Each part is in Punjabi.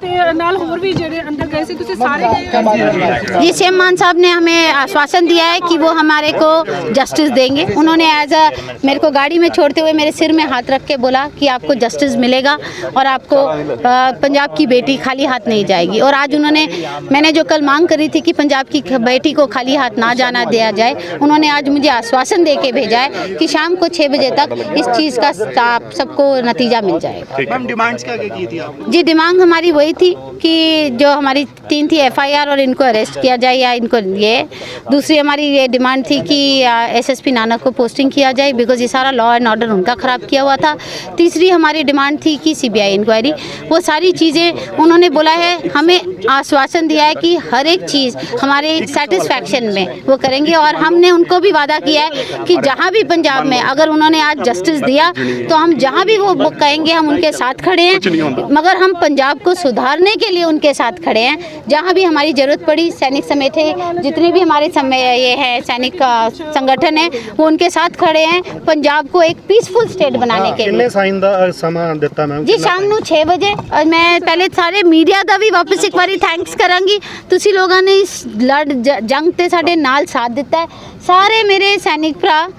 ਤੇ ਨਾਲ ਹੋਰ ਵੀ ਜਿਹੜੇ ਅੰਦਰ ਗਏ ਸੀ ਤੁਸੀਂ ਸਾਰੇ ਗਏ ये सेम मान साहब ने हमें आश्वासन दिया है कि वो हमारे को जस्टिस देंगे उन्होंने एज अ मेरे को गाड़ी में छोड़ते हुए मेरे सिर में हाथ रख के बोला कि आपको जस्टिस मिलेगा और आपको अ, पंजाब की बेटी खाली हाथ नहीं जाएगी और आज उन्होंने मैंने जो कल मांग करी थी कि पंजाब की बेटी को खाली हाथ ना जाना दिया जाए उन्होंने आज मुझे आश्वासन दे के भेजा है कि शाम को छः बजे तक इस चीज़ का आप सबको नतीजा मिल जाएगा मैम डिमांड्स क्या क्या की थी आप जी डिमांड हमारी वही थी कि जो हमारी तीन थी एफआईआर और इनको अरेस्ट किया जाए या इनको ये। दूसरी हमारी ये डिमांड थी कि एसएसपी नानक को पोस्टिंग किया जाए बिकॉज़ ये सारा लॉ एंड ऑर्डर उनका ख़राब किया हुआ था। तीसरी हमारी डिमांड थी कि सीबीआई इंक्वायरी वो सारी चीज़ें उन्होंने बोला है, हमें आश्वासन दिया है कि हर एक चीज़ हमारे सेटिस्फैक्शन में वो करेंगे और हमने उनको भी वादा किया है कि जहाँ भी पंजाब में अगर उन्होंने आज जस्टिस दिया तो हम जहाँ भी वो वो कहेंगे हम उनके साथ खड़े हैं मगर हम पंजाब को सुधारने के लिए उनके साथ खड़े हैं जहाँ भी हमारी ज़रूरत पड़ी सैनिक समेत है जितने भी हमारे समय ये है सैनिक अ, संगठन है वो उनके साथ खड़े हैं पंजाब को एक पीसफुल स्टेट बनाने के लिए ਕਿੰਨੇ ਸਾਈਨ ਦਾ ਅ, ਸਮਾਂ ਦਿੱਤਾ ਮੈਮ ਜੀ ਸ਼ਾਮ ਨੂੰ 6 ਵਜੇ ਔਰ ਮੈਂ ਪਹਿਲੇ ਸਾਰੇ ਮੀਡੀਆ ਦਾ ਵੀ ਵਾਪਸ ਇੱਕ ਵਾਰੀ ਥੈਂਕਸ ਕਰਾਂਗੀ। ਤੁਸੀਂ ਲੋਕਾਂ ਨੇ ਇਸ ਲੜ ਜ- ਜੰਗ ਤੇ ਸਾਡੇ ਨਾਲ ਸਾਥ ਦਿੱਤਾ ਹੈ। ਸਾਰੇ ਮੇਰੇ ਸੈਨਿਕ ਭਰਾ,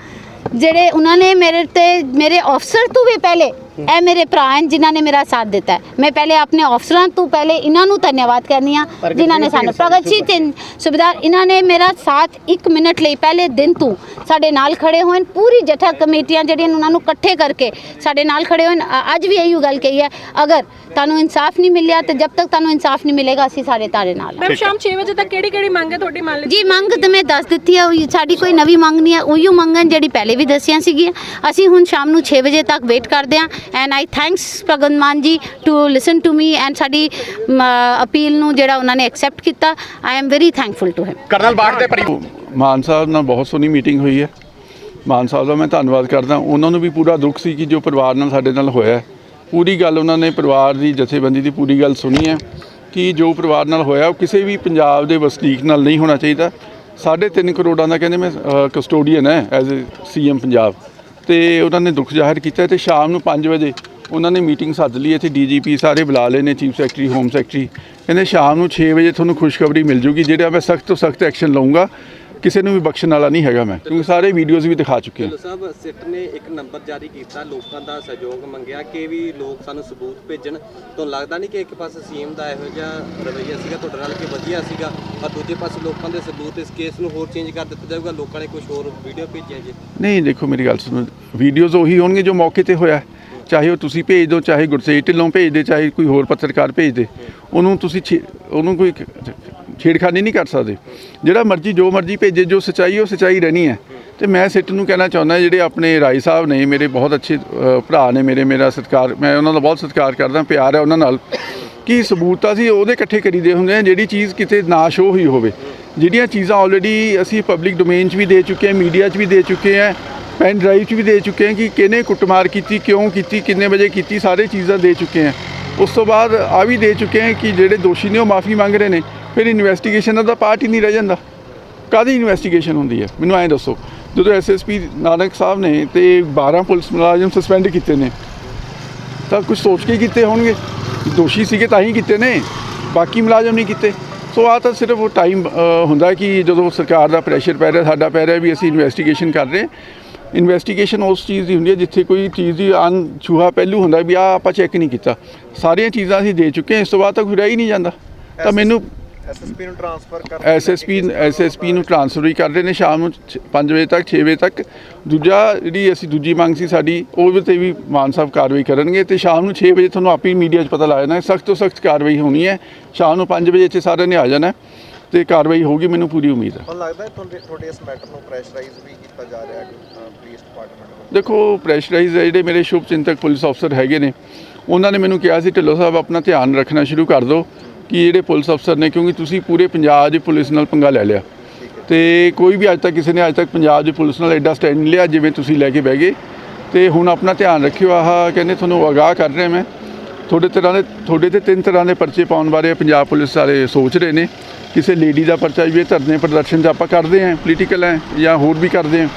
ਜਿਹੜੇ ਉਹਨਾਂ ਨੇ ਮੇਰੇ ਤੇ, ਮੇਰੇ ਅਫਸਰ ਤੋਂ ਵੀ ਪਹਿਲੇ ਇਹ ਮੇਰੇ ਭਰਾ ਹਨ ਜਿਨ੍ਹਾਂ ਨੇ ਮੇਰਾ ਸਾਥ ਦਿੱਤਾ ਮੈਂ ਪਹਿਲੇ ਆਪਣੇ ਅਫਸਰਾਂ ਤੋਂ ਪਹਿਲੇ ਇਹਨਾਂ ਨੂੰ ਧੰਨਵਾਦ ਕਰਨੀ ਆ ਜਿਨ੍ਹਾਂ ਨੇ ਸਾਨੂੰ ਪ੍ਰਗਟ ਸਿੰਘ ਤੇ ਸੁਬੇਦਾਰ ਇਹਨਾਂ ਨੇ ਮੇਰਾ ਸਾਥ 1 ਮਿੰਟ ਲਈ ਪਹਿਲੇ ਦਿਨ ਤੋਂ ਸਾਡੇ ਨਾਲ ਖੜੇ ਹੋਏ ਪੂਰੀ ਜਥਾ ਕਮੇਟੀਆਂ ਜਿਹੜੀਆਂ ਉਹਨਾਂ ਨੂੰ ਇਕੱਠੇ ਕਰਕੇ ਸਾਡੇ ਨਾਲ ਖੜੇ ਹੋਏ ਅੱਜ ਵੀ ਇਹੀ ਗੱਲ ਕਹੀ ਹੈ ਅਗਰ ਤੁਹਾਨੂੰ ਇਨਸਾਫ ਨਹੀਂ ਮਿਲਿਆ ਤੇ ਜਦ ਤੱਕ ਤੁਹਾਨੂੰ ਇਨਸਾਫ ਨਹੀਂ ਮਿਲੇਗਾ ਅਸੀਂ ਸਾਰੇ ਤਾਰੇ ਨਾਲ। ਮੈਮ ਸ਼ਾਮ 6 ਵਜੇ ਤੱਕ ਕਿਹੜੀ ਕਿਹੜੀ ਮੰਗ ਹੈ ਤੁਹਾਡੀ ਮੰਨ ਲਈ ਜੀ ਮੰਗ ਤੇ ਮੈਂ ਦੱਸ ਦਿੱਤੀ ਹੈ ਉਹੀ ਸਾਡੀ ਕੋਈ ਨਵੀਂ ਮੰਗ ਨਹੀਂ ਹੈ ਉਹੀ ਮੰਗਾਂ ਜਿਹੜੀ ਪਹਿਲੇ ਵੀ ਦੱਸੀਆਂ ਸੀਗੀਆਂ ਅਸੀਂ ਹੁਣ ਸ਼ਾਮ ਨੂੰ 6 ਵਜੇ ਤੱਕ ਵੇਟ ਕਰਦੇ ਹਾਂ and I thanks Bhagwant Mann ji to listen to me and ਸਾਡੀ ਅਪੀਲ ਨੂੰ ਜਿਹੜਾ ਉਹਨਾਂ ਨੇ ਐਕਸੈਪਟ ਕੀਤਾ I am very thankful to him colonel Bath ਦੇ ਪਰੀ ਮਾਨ ਸਾਹਿਬ ਨਾਲ ਬਹੁਤ ਸੋਹਣੀ ਮੀਟਿੰਗ ਹੋਈ ਹੈ ਮਾਨ ਸਾਹਿਬ ਦਾ ਮੈਂ ਧੰਨਵਾਦ ਕਰਦਾ ਉਹਨਾਂ ਨੂੰ ਵੀ ਪੂਰਾ ਦੁੱਖ ਸੀ ਕਿ ਜੋ ਪਰਿਵਾਰ ਨਾਲ ਸਾਡੇ ਨਾਲ ਹੋਇਆ ਹੈ। ਪੂਰੀ ਗੱਲ ਉਹਨਾਂ ਨੇ ਪਰਿਵਾਰ ਦੀ ਜਥੇਬੰਦੀ ਦੀ ਪੂਰੀ ਗੱਲ ਸੁਣੀ ਹੈ ਕਿ ਜੋ ਪਰਿਵਾਰ ਨਾਲ ਹੋਇਆ ਉਹ ਕਿਸੇ ਵੀ ਪੰਜਾਬ ਦੇ ਵਸਨੀਕ ਨਾਲ ਨਹੀਂ ਹੋਣਾ ਚਾਹੀਦਾ ਸਾਢੇ ਤਿੰਨ ਕਰੋੜਾਂ ਦਾ ਕਹਿੰਦੇ ਮੈਂ ਕਸਟੋਡੀਅਨ ਹੈ ਐਜ਼ ਅ ਸੀਐਮ ਪੰਜਾਬ ਤੇ ਉਹਨਾਂ ਨੇ ਦੁੱਖ ਜ਼ਾਹਿਰ ਕੀਤਾ ਤੇ ਸ਼ਾਮ ਨੂੰ 5 ਵਜੇ ਉਹਨਾਂ ਨੇ ਮੀਟਿੰਗ ਸੱਦ ਲਈ, ਇੱਥੇ ਡੀਜੀਪੀ ਸਾਰੇ ਬੁਲਾ ਲਏ ਨੇ, ਚੀਫ ਸੈਕਟਰੀ, ਹੋਮ ਸੈਕਟਰੀ। ਕਹਿੰਦੇ ਸ਼ਾਮ ਨੂੰ 6 ਵਜੇ ਤੁਹਾਨੂੰ ਖੁਸ਼ਖਬਰੀ ਮਿਲ ਜੂਗੀ, ਜਿਹੜਾ ਮੈਂ ਸਖਤ ਤੋਂ ਸਖਤ ਐਕਸ਼ਨ ਲਵਾਂਗਾ ਕਿਸੇ ਨੂੰ ਵੀ ਬਖਸ਼ਣ ਵਾਲਾ ਨਹੀਂ ਹੈਗਾ ਮੈਂ ਕਿਉਂਕਿ ਸਾਰੇ ਵੀਡੀਓਜ਼ ਵੀ ਦਿਖਾ ਚੁੱਕੇ ਹਾਂ ਸਾਹਿਬ ਸਿੱਟ ਨੇ ਇੱਕ ਨੰਬਰ ਜਾਰੀ ਕੀਤਾ ਲੋਕਾਂ ਦਾ ਸਹਿਯੋਗ ਮੰਗਿਆ ਕਿ ਵੀ ਲੋਕ ਸਾਨੂੰ ਸਬੂਤ ਭੇਜਣ। ਤੁਹਾਨੂੰ ਲੱਗਦਾ ਨਹੀਂ ਕਿ ਇੱਕ ਪਾਸੇ ਸੀਐਮ ਦਾ ਇਹੋ ਜਿਹਾ ਰਵੱਈਆ ਸੀਗਾ ਤੁਹਾਡੇ ਨਾਲ ਕਿ ਵਧੀਆ ਸੀਗਾ ਪਰ ਦੂਜੇ ਪਾਸੇ ਲੋਕਾਂ ਦੇ ਸਬੂਤ ਇਸ ਕੇਸ ਨੂੰ ਹੋਰ ਚੇਂਜ ਕਰ ਦਿੱਤਾ ਜਾਊਗਾ ਲੋਕਾਂ ਨੇ ਕੁਝ ਹੋਰ ਵੀਡੀਓ ਭੇਜੀਆਂ ਜੀ। ਨਹੀਂ ਦੇਖੋ ਮੇਰੀ ਗੱਲ ਸੁਣੋ ਵੀਡੀਓਜ਼ ਉਹੀ ਹੋਣਗੇ ਜੋ ਮੌਕੇ ਤੇ ਹੋਇਆ। ਚਾਹੇ ਉਹ ਤੁਸੀਂ ਭੇਜ ਦਿਓ ਚਾਹੇ ਗੁਰਸੇਜ ਢਿੱਲੋਂ ਭੇਜ ਦੇ ਚਾਹੇ ਕੋਈ ਹੋਰ ਪੱਤਰਕਾਰ ਭੇਜ ਦੇ। ਉਹਨੂੰ ਤੁਸੀਂ ਉਹਨੂੰ ਕੋਈ ਛੇੜਖਾਨੀ ਨਹੀਂ ਕਰ ਸਕਦੇ। ਜਿਹੜਾ ਮਰਜ਼ੀ, ਜੋ ਮਰਜ਼ੀ ਭੇਜੇ, ਜੋ ਸਚਾਈ, ਉਹ ਸਚਾਈ ਰਹਿਣੀ ਹੈ। ਤੇ ਮੈਂ ਸਿੱਟ ਨੂੰ ਕਹਿਣਾ ਚਾਹੁੰਦਾ, ਜਿਹੜੇ ਆਪਣੇ ਰਾਈ ਸਾਹਿਬ ਨੇ, ਮੇਰੇ ਬਹੁਤ ਅੱਛੇ ਭਰਾ ਨੇ, ਮੇਰੇ, ਮੇਰਾ ਸਤਿਕਾਰ, ਮੈਂ ਉਹਨਾਂ ਦਾ ਬਹੁਤ ਸਤਿਕਾਰ ਕਰਦਾ, ਪਿਆਰ ਹੈ ਉਹਨਾਂ ਨਾਲ, ਕਿ ਸਬੂਤ ਅਸੀਂ ਉਹਦੇ ਇਕੱਠੇ ਕਰੀਦੇ ਹੁੰਦੇ ਆ ਜਿਹੜੀ ਚੀਜ਼ ਕਿਤੇ ਨਾ ਸ਼ੋ ਹੋਈ ਹੋਵੇ। ਜਿਹੜੀਆਂ ਚੀਜ਼ਾਂ ਆਲਰੇਡੀ ਅਸੀਂ ਪਬਲਿਕ ਡੋਮੇਨ 'ਚ ਵੀ ਦੇ ਚੁੱਕੇ ਹਾਂ ਮੀਡੀਆ 'ਚ ਵੀ ਦੇ ਚੁੱਕੇ ਹਾਂ ਪੈਨ ਡਰਾਈਵ 'ਚ ਵੀ ਦੇ ਚੁੱਕੇ ਹਾਂ, ਕਿ ਕਿਹਨੇ ਕੁੱਟਮਾਰ ਕੀਤੀ, ਕਿਉਂ ਕੀਤੀ, ਕਿੰਨੇ ਵਜੇ ਕੀਤੀ, ਸਾਰੇ ਚੀਜ਼ਾਂ ਦੇ ਚੁੱਕੇ ਹਾਂ। ਉਸ ਤੋਂ ਬਾਅਦ ਆ ਵੀ ਦੇ ਚੁੱਕੇ ਹਾਂ ਕਿ ਜਿਹੜੇ ਦੋਸ਼ੀ ਨੇ ਉਹ ਮਾਫੀ ਮੰਗ ਰਹੇ ਨੇ। ਫਿਰ ਇਨਵੈਸਟੀਗੇਸ਼ਨ ਦਾ ਪਾਰਟ ਹੀ ਨਹੀਂ ਰਹਿ ਜਾਂਦਾ। ਕਾਦੀ ਇਨਵੈਸਟੀਗੇਸ਼ਨ ਹੁੰਦੀ ਹੈ? ਮੈਨੂੰ ਐਂ ਦੱਸੋ। ਜਦੋਂ ਐਸਐਸਪੀ ਨਾਨਕ ਸਾਹਿਬ ਨੇ ਤੇ 12 ਪੁਲਿਸ ਮੁਲਾਜ਼ਮ ਸਸਪੈਂਡ ਕੀਤੇ ਨੇ ਤਾਂ ਕੁਝ ਸੋਚ ਕੇ ਕੀਤੇ ਹੋਣਗੇ? ਦੋਸ਼ੀ ਸੀਗੇ ਤਾਂ ਹੀ ਕੀਤੇ ਨੇ ਬਾਕੀ ਮੁਲਾਜ਼ਮ ਨਹੀਂ ਕੀਤੇ। ਸੋ ਆ ਤਾਂ ਸਿਰਫ ਉਹ ਟਾਈਮ ਹੁੰਦਾ ਕਿ ਜਦੋਂ ਸਰਕਾਰ ਦਾ ਪ੍ਰੈਸ਼ਰ ਪੈ ਰਿਹਾ ਸਾਡਾ ਪੈ ਰਿਹਾ ਵੀ ਅਸੀਂ ਇਨਵੈਸਟੀਗੇਸ਼ਨ ਕਰ ਰਹੇ ਇਨਵੈਸਟੀਗੇਸ਼ਨ ਉਸ ਚੀਜ਼ ਦੀ ਹੁੰਦੀ ਹੈ ਜਿੱਥੇ ਕੋਈ ਚੀਜ਼ ਦੀ ਅਣਛੂਹਾ ਪਹਿਲੂ ਹੁੰਦਾ ਵੀ ਆ ਆਪਾਂ ਚੈੱਕ ਨਹੀਂ ਕੀਤਾ। ਸਾਰੀਆਂ ਚੀਜ਼ਾਂ ਅਸੀਂ ਦੇ ਚੁੱਕੇ ਹਾਂ ਇਸ ਤੋਂ ਬਾਅਦ ਤਾਂ ਕੋਈ ਰਹਿ ਹੀ ਨਹੀਂ ਜਾਂਦਾ। ਤਾਂ ਮੈਨੂੰ ਐਸਐਸਪੀ ਨੂੰ ਟ੍ਰਾਂਸਫਰ ਕਰ ਐਸਐਸਪੀ ਐਸਐਸਪੀ ਨੂੰ ਟ੍ਰਾਂਸਫਰ ਵੀ ਕਰ ਰਹੇ ਨੇ ਸ਼ਾਮ ਨੂੰ 5 ਵਜੇ ਤੱਕ 6 ਵਜੇ ਤੱਕ। ਦੂਜਾ ਜਿਹੜੀ ਅਸੀਂ ਦੂਜੀ ਮੰਗ ਸੀ ਸਾਡੀ ਉਹ ਤੇ ਵੀ ਮਾਨ ਸਾਹਿਬ ਕਾਰਵਾਈ ਕਰਨਗੇ ਤੇ ਸ਼ਾਮ ਨੂੰ 6 ਵਜੇ ਤੁਹਾਨੂੰ ਆਪੇ ਮੀਡੀਆ 'ਚ ਪਤਾ ਲੱਗ ਜਾਣਾ ਸਖਤ ਤੋਂ ਸਖਤ ਕਾਰਵਾਈ ਹੋਣੀ ਹੈ। ਸ਼ਾਮ ਨੂੰ 5 ਵਜੇ ਇੱਥੇ ਸਾਰਿਆਂ ਨੇ ਆ ਜਾਣਾ ਹੈ ਤੇ ਕਾਰਵਾਈ ਹੋਊਗੀ ਮੈਨੂੰ ਪੂਰੀ ਉਮੀਦ ਹੈ। ਲੱਗਦਾ ਹੈ ਤੁਹਾਡੇ ਤੁਹਾਡੇ ਇਸ ਮੈਟਰ ਨੂੰ ਪ੍ਰੈਸ਼ਰਾਈਜ਼ ਵੀ ਕੀਤਾ ਜਾ ਰਿਹਾ ਹੈ ਪੁਲਿਸ ਡਿਪਾਰਟਮੈਂਟ ਵੱਲੋਂ? ਦੇਖੋ ਪ੍ਰੈਸ਼ਰਾਈਜ਼ ਜਿਹੜੇ ਮੇਰੇ ਸ਼ੁਭ ਚਿੰਤਕ ਪੁਲਿਸ ਅਫਸਰ ਹੈਗੇ ਨੇ ਉਹਨਾਂ ਨੇ ਮੈਨੂੰ ਕਿਹਾ ਸੀ ਢਿੱਲੋਂ ਸਾਹਿਬ ਆਪਣਾ ਧਿਆਨ ਰੱਖਣਾ ਸ਼ੁਰੂ ਕਰ ਦਿਓ। ਕਿ ਜਿਹੜੇ ਪੁਲਿਸ ਅਫਸਰ ਨੇ, ਕਿਉਂਕਿ ਤੁਸੀਂ ਪੂਰੇ ਪੰਜਾਬ ਦੀ ਪੁਲਿਸ ਨਾਲ ਪੰਗਾ ਲੈ ਲਿਆ। ਤੇ ਕੋਈ ਵੀ ਅੱਜ ਤੱਕ ਕਿਸੇ ਨੇ ਅੱਜ ਤੱਕ ਪੰਜਾਬ ਦੀ ਪੁਲਿਸ ਨਾਲ ਐਡਾ ਸਟੈਂਡ ਨਹੀਂ ਲਿਆ, ਜਿਵੇਂ ਤੁਸੀਂ ਲੈ ਕੇ ਬਹਿ ਗਏ। ਤੇ ਹੁਣ ਆਪਣਾ ਧਿਆਨ ਰੱਖਿਓ, ਆਹ ਕਹਿੰਦੇ ਤੁਹਾਨੂੰ ਅਗਾਹ ਕਰ ਰਿਹਾ ਮੈਂ। ਤੁਹਾਡੇ ਤਰ੍ਹਾਂ ਦੇ, ਤੁਹਾਡੇ ਤੇ ਤਿੰਨ ਤਰ੍ਹਾਂ ਦੇ ਪਰਚੇ ਪਾਉਣ ਬਾਰੇ ਪੰਜਾਬ ਪੁਲਿਸ ਵਾਲੇ ਸੋਚ ਰਹੇ ਨੇ। ਕਿਸੇ ਲੇਡੀ ਦਾ ਪਰਚਾ ਵੀ ਇਹ ਧਰਨੇ ਪ੍ਰਦਰਸ਼ਨ 'ਚ ਆਪਾਂ ਕਰਦੇ ਆਂ ਪੋਲੀਟੀਕਲ ਹੈ ਜਾਂ ਹੋਰ ਵੀ ਕਰਦੇ ਆਂ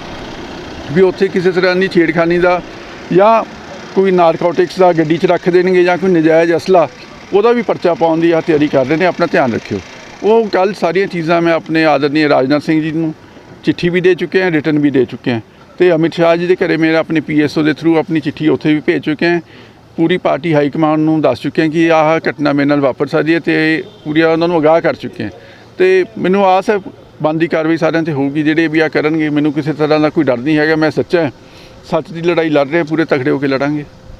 ਵੀ ਉੱਥੇ ਕਿਸੇ ਤਰ੍ਹਾਂ ਦੀ ਛੇੜਖਾਨੀ ਦਾ ਜਾਂ ਕੋਈ ਨਾਰਕੋਟਿਕਸ ਦਾ ਗੱਡੀ 'ਚ ਰੱਖ ਦੇਣਗੇ ਜਾਂ ਕੋਈ ਨਜਾਇਜ਼ ਅਸਲਾ ਉਹਦਾ ਵੀ ਪਰਚਾ ਪਾਉਣ ਦੀ ਆ ਤਿਆਰੀ ਕਰ ਰਹੇ ਨੇ, ਆਪਣਾ ਧਿਆਨ ਰੱਖਿਓ। ਉਹ ਕੱਲ ਸਾਰੀਆਂ ਚੀਜ਼ਾਂ ਮੈਂ ਆਪਣੇ ਆਦਰਨੀ ਰਾਜਨਾਥ ਸਿੰਘ ਜੀ ਨੂੰ ਚਿੱਠੀ ਵੀ ਦੇ ਚੁੱਕੇ ਹਾਂ, ਰਿਟਰਨ ਵੀ ਦੇ ਚੁੱਕੇ ਹਾਂ। ਤੇ ਅਮਿਤ ਸ਼ਾਹ ਜੀ ਦੇ ਘਰੇ ਮੇਰਾ ਆਪਣੇ ਪੀਐਸਓ ਦੇ ਥਰੂ ਆਪਣੀ ਚਿੱਠੀ ਉੱਥੇ ਵੀ ਭੇਜ ਚੁੱਕੇ ਹਾਂ। ਪੂਰੀ ਪਾਰਟੀ ਹਾਈ ਕਮਾਂਡ ਨੂੰ ਦੱਸ ਚੁੱਕੇ ਹਾਂ ਕਿ ਆਹ ਘਟਨਾ ਮੇਰੇ ਨਾਲ ਵਾਪਰ ਸਕਦੀ ਹੈ ਤੇ ਪੂਰੀ ਉਹਨਾਂ ਨੂੰ ਅਗਾਹ ਕਰ ਚੁੱਕੇ ਹਾਂ। ਤੇ ਮੈਨੂੰ ਆਸ ਹੈ ਬੰਦੀ ਕਾਰਵਾਈ ਸਾਰਿਆਂ ਤੇ ਹੋਊਗੀ, ਜਿਹੜੇ ਵੀ ਆ ਕਰਨਗੇ, ਮੈਨੂੰ ਕਿਸੇ ਤਰ੍ਹਾਂ ਦਾ ਕੋਈ ਡਰ ਨਹੀਂ ਹੈਗਾ, ਮੈਂ ਸੱਚਾ, ਸੱਚ ਦੀ ਲੜਾਈ ਲੜ ਰਹੇ ਪੂਰੇ ਤਕੜੇ ਹੋ ਕੇ ਲੜਾਂਗੇ।